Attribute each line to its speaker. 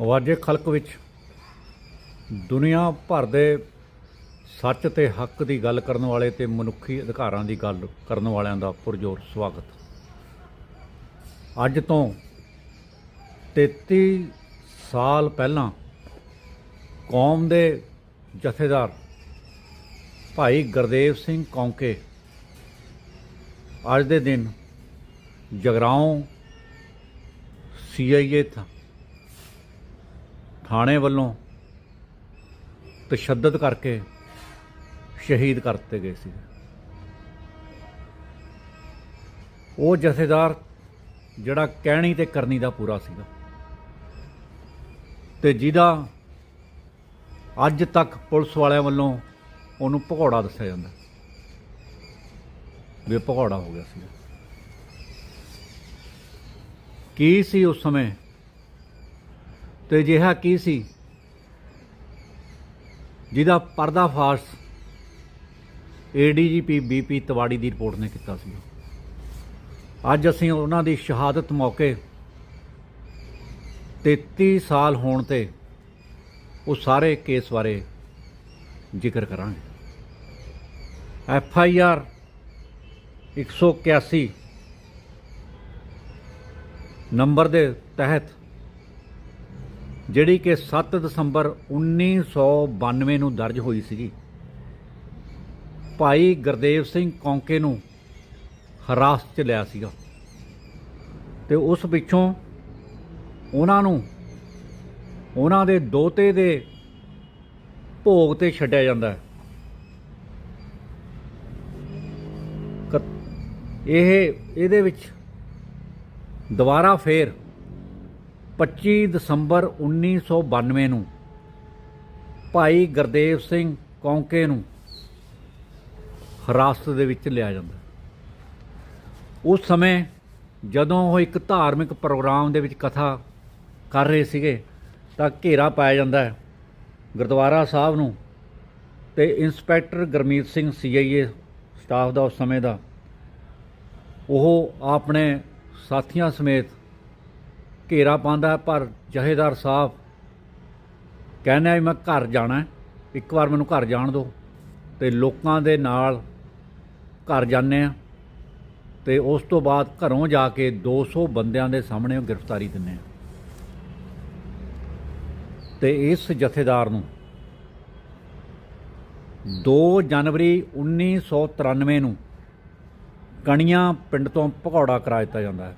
Speaker 1: ਵਾਜੇ ਖਲਕ ਵਿੱਚ ਦੁਨੀਆ ਭਰ ਦੇ ਸੱਚ ਤੇ ਹੱਕ ਦੀ ਗੱਲ ਕਰਨ ਵਾਲੇ ਤੇ ਮਨੁੱਖੀ ਅਧਿਕਾਰਾਂ ਦੀ ਗੱਲ ਕਰਨ ਵਾਲਿਆਂ ਦਾ ਪੁਰਜੋਰ ਸਵਾਗਤ। ਅੱਜ ਤੋਂ 33 ਸਾਲ ਪਹਿਲਾਂ ਕੌਮ ਦੇ ਜਥੇਦਾਰ ਭਾਈ ਗੁਰਦੇਵ ਸਿੰਘ ਕੌਂਕੇ ਅੱਜ ਦੇ ਦਿਨ ਜਗਰਾਉਂ ਸੀਆਈਏ ਥਾਣੇ ਵੱਲੋਂ ਤਸ਼ੱਦਦ ਕਰਕੇ ਸ਼ਹੀਦ ਕਰ ਦਿੱਤੇ ਗਏ ਸੀ। ਉਹ ਜਥੇਦਾਰ ਜਿਹੜਾ ਕਹਿਣੀ ਤੇ ਕਰਨੀ ਦਾ ਪੂਰਾ ਸੀਗਾ। ਤੇ ਜਿਹਦਾ ਅੱਜ ਤੱਕ ਪੁਲਿਸ ਵਾਲਿਆਂ ਵੱਲੋਂ ਉਹਨੂੰ ਭਗੌੜਾ ਦੱਸਿਆ ਜਾਂਦਾ। ਵੀ ਭਗੌੜਾ ਹੋ ਗਿਆ ਸੀ ਕੀ ਸੀ ਉਸ ਸਮੇਂ? ਤੇ ਅਜਿਹਾ ਕੀ ਸੀ? ਜਿਹਦਾ ਪਰਦਾਫਾਸ਼ ਏਡੀਜੀਪੀ ਬੀਪੀ ਤਵਾੜੀ ਦੀ ਰਿਪੋਰਟ ਨੇ ਕੀਤਾ ਸੀ। ਅੱਜ ਅਸੀਂ ਉਹਨਾਂ ਦੀ ਸ਼ਹਾਦਤ ਮੌਕੇ 33 ਸਾਲ ਹੋਣ ਤੇ ਉਹ ਸਾਰੇ ਕੇਸ ਬਾਰੇ ਜ਼ਿਕਰ ਕਰਾਂਗੇ। ਐਫ ਆਈ ਆਰ 181 ਨੰਬਰ ਦੇ ਤਹਿਤ ਜਿਹੜੀ ਕਿ 7 ਦਸੰਬਰ 1992 ਨੂੰ ਦਰਜ ਹੋਈ ਸੀਗੀ। ਭਾਈ ਗੁਰਦੇਵ ਸਿੰਘ ਕੌਂਕੇ ਨੂੰ ਹਰਾਸਤ 'ਚ ਲਿਆ ਸੀਗਾ। ਤੇ ਉਸ ਪਿੱਛੋਂ ਉਹਨਾਂ ਨੂੰ ਉਹਨਾਂ ਦੇ ਦੋਤੇ ਦੇ ਭੋਗ ਤੇ ਛੱਡਿਆ ਜਾਂਦਾ ਹੈ। ਕ- ਇਹ, ਇਹਦੇ ਵਿੱਚ ਦੁਬਾਰਾ ਫੇਰ 25 ਦਸੰਬਰ 1992 ਨੂੰ ਭਾਈ ਗੁਰਦੇਵ ਸਿੰਘ ਕੌਂਕੇ ਨੂੰ ਹਿਰਾਸਤ ਦੇ ਵਿੱਚ ਲਿਆ ਜਾਂਦਾ। ਉਸ ਸਮੇਂ ਜਦੋਂ ਉਹ ਇੱਕ ਧਾਰਮਿਕ ਪ੍ਰੋਗਰਾਮ ਦੇ ਵਿੱਚ ਕਥਾ ਕਰ ਰਹੇ ਸੀਗੇ, ਤਾਂ ਘੇਰਾ ਪਾਇਆ ਜਾਂਦਾ ਹੈ ਗੁਰਦੁਆਰਾ ਸਾਹਿਬ ਨੂੰ ਤੇ inspector Gurmeet Singh CIA staff ਦਾ ਉਸ ਸਮੇਂ ਦਾ। ਉਹ ਆਪਣੇ ਸਾਥੀਆਂ ਸਮੇਤ ਘੇਰਾ ਪਾਉਂਦਾ, ਪਰ ਜਹੇਦਾਰ ਸਾਹਿਬ ਕਹਿੰਦਾ ਵੀ ਮੈਂ ਘਰ ਜਾਣਾ ਇੱਕ ਵਾਰ ਮੈਨੂੰ ਘਰ ਜਾਣ ਦਿਓ। ਤੇ ਲੋਕਾਂ ਦੇ ਨਾਲ ਘਰ ਜਾਂਦੇ ਆ। ਤੇ ਉਸ ਤੋਂ ਬਾਅਦ ਘਰੋਂ ਜਾ ਕੇ 200 ਬੰਦਿਆਂ ਦੇ ਸਾਹਮਣੇ ਉਹ ਗ੍ਰਿਫਤਾਰੀ ਦਿੰਦੇ ਆ। ਤੇ ਇਸ ਜਥੇਦਾਰ ਨੂੰ 2 ਜਨਵਰੀ 1993 ਨੂੰ ਕਣੀਆਂ ਪਿੰਡ ਤੋਂ ਭਗੌੜਾ ਕਰਾ ਦਿੱਤਾ ਜਾਂਦਾ ਹੈ।